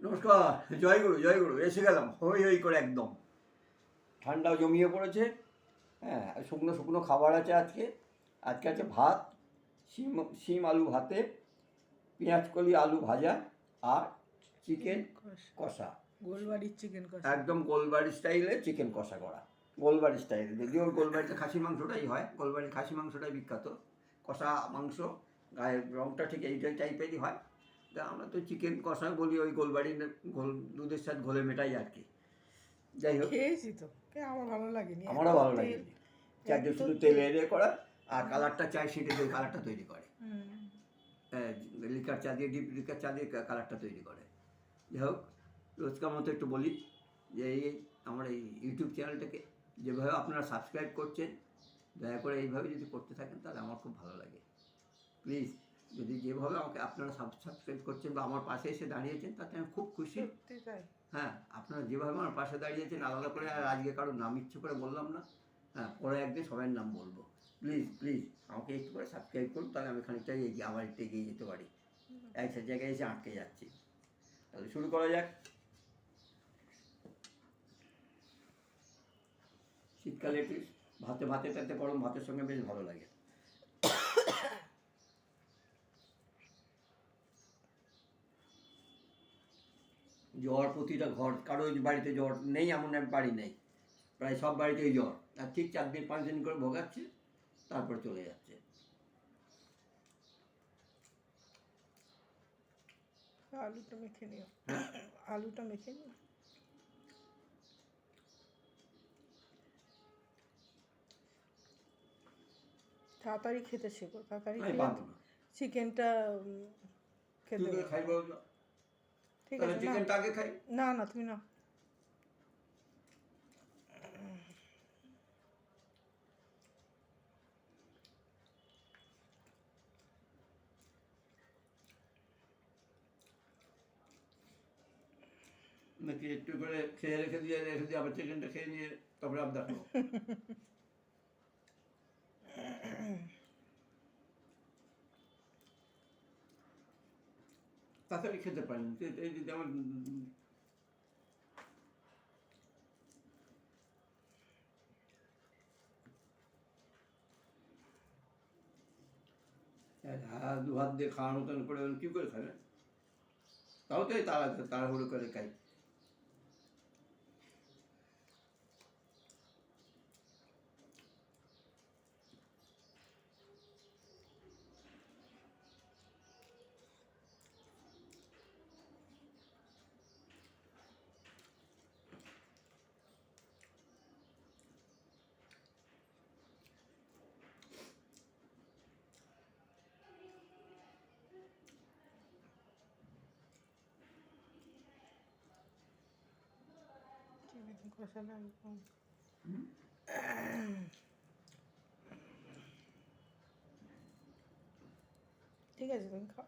নমস্কার জয় গুরু জয় গুরু এসে গেলাম। হই হই করে একদম। ঠান্ডাও জমিয়ে পড়েছে হ্যাঁ আর শুকনো শুকনো খাবার আছে আজকে। আজকে আছে ভাত শিম শিম আলু ভাতে পেঁয়াজ কলি আলু ভাজা আর চিকেন কষা। গোলবাড়ির চিকেন কষা। একদম গোলবাড়ি স্টাইলে চিকেন কষা করা। গোলবাড়ি স্টাইলে। যদিও গোলবাড়িতে খাসি মাংসটাই হয় গোলবাড়ির খাসি মাংসটাই বিখ্যাত। কষা মাংস গায়ের রঙটা ঠিক এইটাই টাইপেরই হয়। তা আমরা তো চিকেন কষা বলি ওই গোলবাড়ির ঘোল দুধের সাথে ঘোলে মেটাই আর কি। যাই হোক। খেয়েছি তো। আমার ভালো লাগেনি আমারও ভালো এত লাগে তেল, চারটে শুধু তেল। এড়িয়ে করা আর কালারটা চাই সেটা দিয়ে কালারটা তৈরি করে। হ্যাঁ, লিকার চা দিয়ে ডিপ লিকার চা দিয়ে কালারটা তৈরি করে। যাই হোক রোজকার মতো একটু বলি যে এই আমার এই ইউটিউব চ্যানেলটাকে যেভাবে আপনারা সাবস্ক্রাইব করছেন দয়া করে এইভাবে যদি করতে থাকেন তাহলে আমার খুব ভালো লাগে। প্লিজ। যদি যেভাবে আমাকে আপনারা সাবস্ক্রাইব করছেন বা আমার পাশে এসে দাঁড়িয়েছেন তাতে আমি খুব খুশি। হ্যাঁ আপনারা যেভাবে আমার পাশে দাঁড়িয়েছেন আলাদা করে আর আজকে কারোর নাম ইচ্ছে করে বললাম না। হ্যাঁ পরে একদিন সবাই নাম বলব। প্লিজ প্লিজ আমাকে একটু করে সাবস্ক্রাইব করুন তাহলে আমি খানিকটা এগিয়ে আবার একটু এগিয়ে যেতে পারি। একটা জায়গায় এসে আটকে যাচ্ছি। তাহলে শুরু করা যাক। শীতকালে একটু ভাতে ভাতে টাতে গরম ভাতের সঙ্গে বেশ ভালো লাগে। জ্বর প্রতিটা ঘর কারও বাড়িতে জ্বর নেই এমন এক বাড়ি নেই। প্রায় সব বাড়িতেই জ্বর। আর ঠিক চার দিন পাঁচ দিন করে ভোগাচ্ছে তারপর চলে যাচ্ছে। আলুটা মেখে নিও। হ্যাঁ? আলুটা মেখে নিও। তাড়াতাড়ি খেতে শেখো তাড়াতাড়ি চিকেনটা খেতে তুই করে হবে। খাই বল না ঠিক আছে না চিকেনটা আগে খাই? না না তুমি না নাকি একটু করে খেয়ে রেখে দিয়ে রেখে দিয়ে আবার চিকেনটা খেয়ে নিয়ে তারপরে আবদার করো তাড়াতাড়ি খেতে পারেন যদি আমার হাত, দু হাত দিয়ে খাওয়ানো মতন করে, কী করে খাবে? তাও তো তাড়া, তাড়াহুড়ো করে খাই। কষাটা একদম ঠিক আছে তুমি খাও।